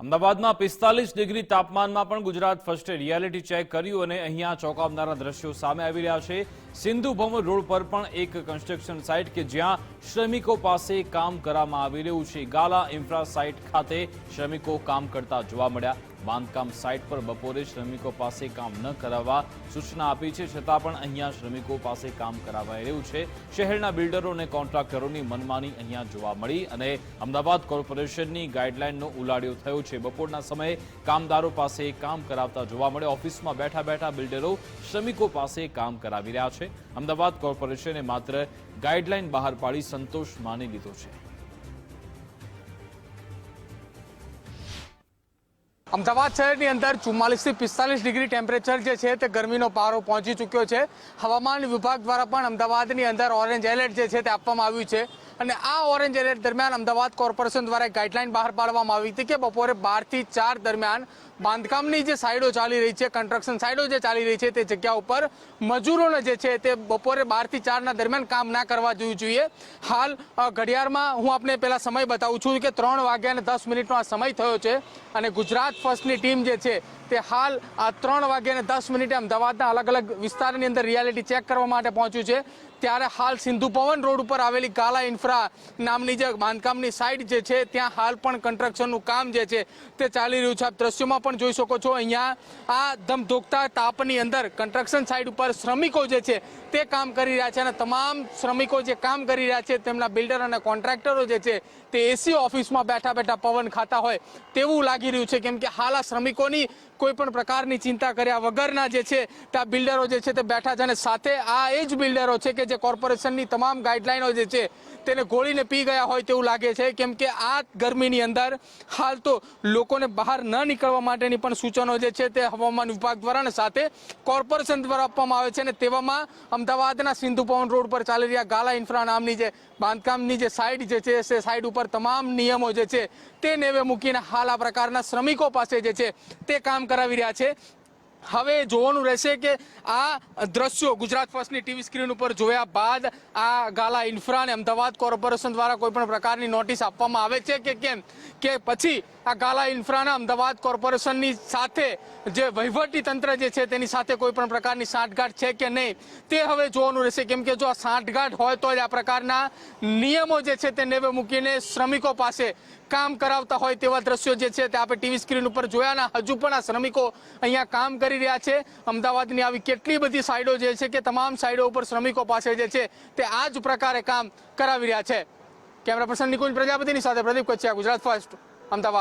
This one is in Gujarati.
અમદાવાદમાં પિસ્તાલીસ ડિગ્રી તાપમાનમાં પણ ગુજરાત ફર્સ્ટે રિયાલિટી ચેક કર્યું અને અહીંયા ચોંકાવનારા દ્રશ્યો સામે આવી રહ્યા છે. સિંધુ ભવન રોડ પર પણ એક કન્સ્ટ્રક્શન સાઇટ કે જ્યાં શ્રમિકો પાસે કામ કરવામાં આવી રહ્યું છે. ગાલા ઇન્ફ્રા સાઇટ ખાતે શ્રમિકો કામ કરતા જોવા મળ્યા. બાંધકામ સાઇટ પર બપોરે શ્રમિકો પાસે કામ ન કરાવવા સૂચના આપી છે. છતાં પણ અહીંયા શ્રમિકો પાસે કામ કરાવાઈ રહ્યું છે. શહેરના બિલ્ડરો અને કોન્ટ્રાક્ટરોની મનમાની અહીંયા જોવા મળી અને અમદાવાદ કોર્પોરેશનની ગાઈડલાઇનનો ઉલાડ્યો થયો છે. બપોરના સમયે કામદારો પાસે કામ કરાવતા જોવા મળે. ઓફિસમાં બેઠા બેઠા બિલ્ડરો શ્રમિકો પાસે કામ કરાવી રહ્યા છે. અમદાવાદ કોર્પોરેશને માત્ર ગાઈડલાઇન બહાર પાડી સંતોષ માની લીધો છે. અમદાવાદ શહેરની અંદર ચુમ્માલીસથી પિસ્તાલીસ ડિગ્રી ટેમ્પરેચર જે છે તે ગરમીનો પારો પહોંચી ચૂક્યો છે. હવામાન વિભાગ દ્વારા પણ અમદાવાદની અંદર ઓરેન્જ એલર્ટ જે છે તે આપવામાં આવ્યું છે. અને આ ઓરેન્જ એલર્ટ દરમિયાન અમદાવાદ કોર્પોરેશન દ્વારા એક ગાઈડલાઇન બહાર પાડવામાં આવી હતી કે બપોરે બારથી ચાર દરમિયાન બાંધકામની જે સાઈડો ચાલી રહી છે, કન્સ્ટ્રક્શન સાઈડો જે ચાલી રહી છે તે જગ્યા ઉપર મજૂરોને જે છે તે બપોરે બારથી ચારના દરમિયાન કામ ના કરવા જોવું જોઈએ. હાલ ઘડિયાળમાં હું આપને પહેલાં સમય બતાવું છું કે ત્રણ વાગ્યા અને દસ મિનિટનો આ સમય થયો છે અને ગુજરાત ફર્સ્ટની ટીમ જે છે તે હાલ આ ત્રણ વાગ્યાને દસ મિનિટે અમદાવાદના અલગ અલગ વિસ્તારની અંદર રિયાલિટી ચેક કરવા માટે પહોંચ્યું છે. ત્યારે હાલ સિંધુ પવન રોડ ઉપર આવેલી કાલા ઇન્ફ્રા નામની જે બાંધકામની સાઇટ જે છે, ત્યાં હાલ પણ કન્સ્ટ્રક્શનનું કામ જે છે, તે ચાલી રહ્યું છે. આપ દ્રશ્યોમાં પણ જોઈ શકો છો, અહીંયા આ ધમધોકતા તાપની અંદર કન્સ્ટ્રક્શન સાઇટ ઉપર શ્રમિકો જે છે, તે કામ કરી રહ્યા છે અને તમામ શ્રમિકો જે કામ કરી રહ્યા છે, તેમના બિલ્ડર અને કોન્ટ્રાક્ટરો જે છે, તે એસી ઓફિસમાં બેઠા બેઠા પવન ખાતા હોય તેવું લાગી રહ્યું છે. કેમ કે હાલ આ શ્રમિકોની કોઈ પણ પ્રકારની ચિંતા કર્યા વગરના જે છે ત્યાં બિલ્ડરો જે છે, તે બેઠા છે અને સાથે આ એ જ બિલ્ડરો છે કે જે કોર્પોરેશનની તમામ ગાઈડલાઈનો જે છે તેને ગોળીને પી ગયા હોય તેવું લાગે છે. કેમ કે આ ગરમીની અંદર હાલ તો લોકોને બહાર ન નીકળવા માટેની પણ સૂચનો જે છે તે હવામાન વિભાગ દ્વારા અને સાથે કોર્પોરેશન દ્વારા આપવામાં આવે છે અને તેવામાં અમદાવાદના સિંધુ પવન રોડ પર ચાલી રહ્યા ગાલા ઇન્ફ્રા નામની જે બાંધકામની જે સાઇડ જે છે તે સાઇડ ઉપર તમામ નિયમો જે છે તે નેવે મૂકીને હાલ આ પ્રકારના શ્રમિકો પાસે જે છે તે કામ કરાવી રહ્યા છે. હવે જોવાનું રહેશે કે આ દ્રશ્યો ગુજરાત ફર્સ્ટની ટીવી સ્ક્રીન ઉપર જોયા બાદ આ ગાલા ઇન્ફ્રા અને અમદાવાદ કોર્પોરેશન દ્વારા કોઈપણ પ્રકારની નોટિસ આપવામાં આવે છે કે કેમ? કે પછી આ ગાલા ઇન્ફ્રાના અમદાવાદ કોર્પોરેશનની સાથે જે વહીવટી તંત્ર જે છે તેની સાથે કોઈપણ પ્રકારની સાંઠગાંઠ છે કે નહીં? તે હવે જોવાનું રહેશે. કેમ કે જો આ સાંઠગાંઠ હોય તો જ આ પ્રકારના નિયમો જે છે તે નેવે મૂકીને શ્રમિકો પાસે કામ કરાવતા હોય તેવા દ્રશ્યો જે છે તે આપણે ટીવી સ્ક્રીન ઉપર જોયાના હજુ પણ આ શ્રમિકો અહીંયા કામ કરી રહ્યા છે. અમદાવાદની આવી કેટલી બધી સાઈડો જે છે કે તમામ સાઈડો ઉપર શ્રમિકો પાસે જે છે તે આ જ પ્રકારે કામ કરાવી રહ્યા છે. કેમેરા પર્સન નિકુંજ પ્રજાપતિની સાથે પ્રદીપ કચ્છિયા, ગુજરાત ફર્સ્ટ, અમદાવાદ.